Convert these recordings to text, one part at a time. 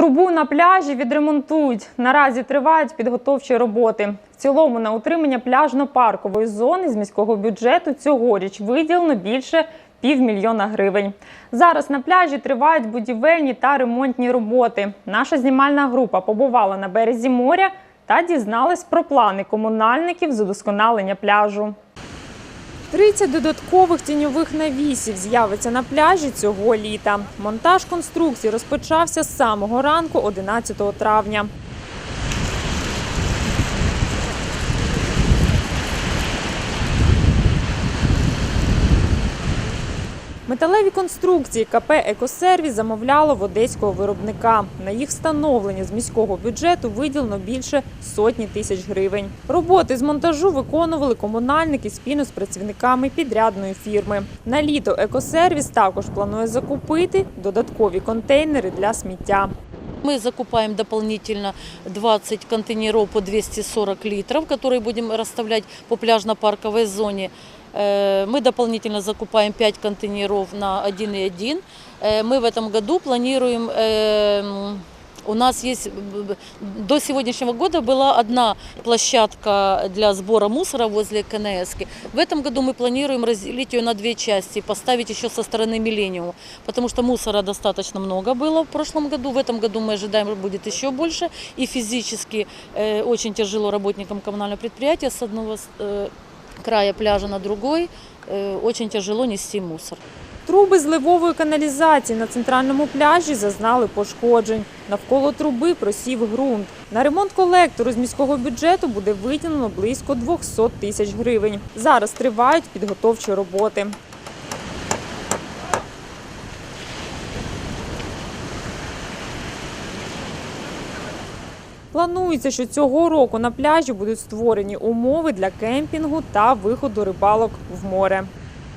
Трубу на пляжі відремонтують. Наразі тривають підготовчі роботи. В цілому на утримання пляжно-паркової зони з міського бюджету цьогоріч виділено більше півмільйона гривень. Зараз на пляжі тривають будівельні та ремонтні роботи. Наша знімальна група побувала на березі моря та дізналась про плани комунальників з удосконалення пляжу. 30 додаткових тіньових навісів з'явиться на пляжі цього літа. Монтаж конструкції розпочався з самого ранку 11 травня. Металеві конструкції КП «Екосервіс» замовляло в одеського виробника. На їх встановлення з міського бюджету виділено більше сотні тисяч гривень. Роботи з монтажу виконували комунальники спільно з працівниками підрядної фірми. На літо «Екосервіс» також планує закупити додаткові контейнери для сміття. Мы закупаем дополнительно 20 контейнеров по 240 литров, которые будем расставлять по пляжно-парковой зоне. Э, Мы дополнительно закупаем 5 контейнеров на 1,1. Э, Мы в этом году планируем, э, у нас есть, до сегодняшнего года была одна площадка для сбора мусора возле КНС. В этом году мы планируем разделить ее на две части, поставить еще со стороны Миллениума, потому что мусора достаточно много было в прошлом году. В этом году мы ожидаем, будет еще больше. И физически э, очень тяжело работникам коммунального предприятия с одного э, края пляжа на другой. э, очень тяжело нести мусор. Труби зливової каналізації на центральному пляжі зазнали пошкоджень. Навколо труби просів ґрунт. На ремонт колектору з міського бюджету буде виділено близько 200 тисяч гривень. Зараз тривають підготовчі роботи. Планується, що цього року на пляжі будуть створені умови для кемпінгу та виходу рибалок в море.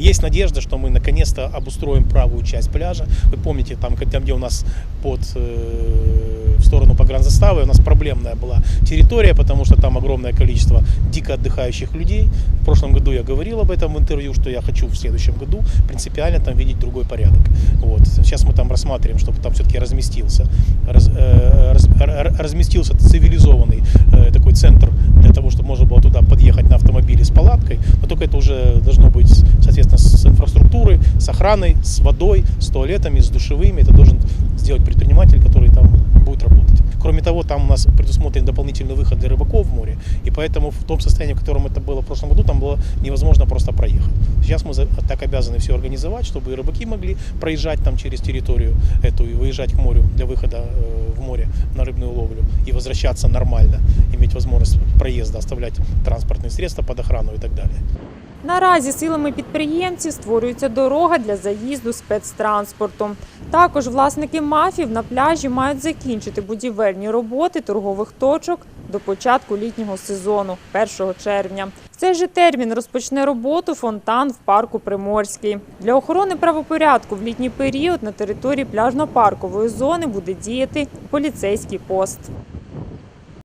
Есть надежда, что мы наконец-то обустроим правую часть пляжа. Вы помните, там, как- там где у нас под э, в сторону погранзаставы, у нас проблемная была территория, потому что там огромное количество дико отдыхающих людей. В прошлом году я говорил об этом в интервью, что я хочу в следующем году принципиально там видеть другой порядок. Вот. Сейчас мы там рассматриваем, чтобы там все-таки разместился, раз- э, раз- разместился цивилизованный э, такой центр для того, чтобы можно было туда подъехать на автомобиле с палаткой. Но только это уже должно быть, соответственно, с инфраструктурой, с охраной, с водой, с туалетами, с душевыми. Это должен сделать предприниматель, который там будет работать. Кроме того, там у нас предусмотрен дополнительный выход для рыбаков в море, и поэтому в том состоянии, в котором это было в прошлом году, там было невозможно просто проехать. Сейчас мы за- так обязаны все организовать, чтобы и рыбаки могли проезжать там через территорию эту и выезжать к морю для выхода э, в море на рыбную ловлю и возвращаться нормально, иметь возможность проезда, оставлять транспортные средства под охрану и так далее. Наразі силами підприємців створюється дорога для заїзду спецтранспорту. Також власники мафів на пляжі мають закінчити будівельні роботи торгових точок до початку літнього сезону, 1 червня. В цей же термін розпочне роботу фонтан в парку Приморський. Для охорони правопорядку в літній період на території пляжно-паркової зони буде діяти поліцейський пост.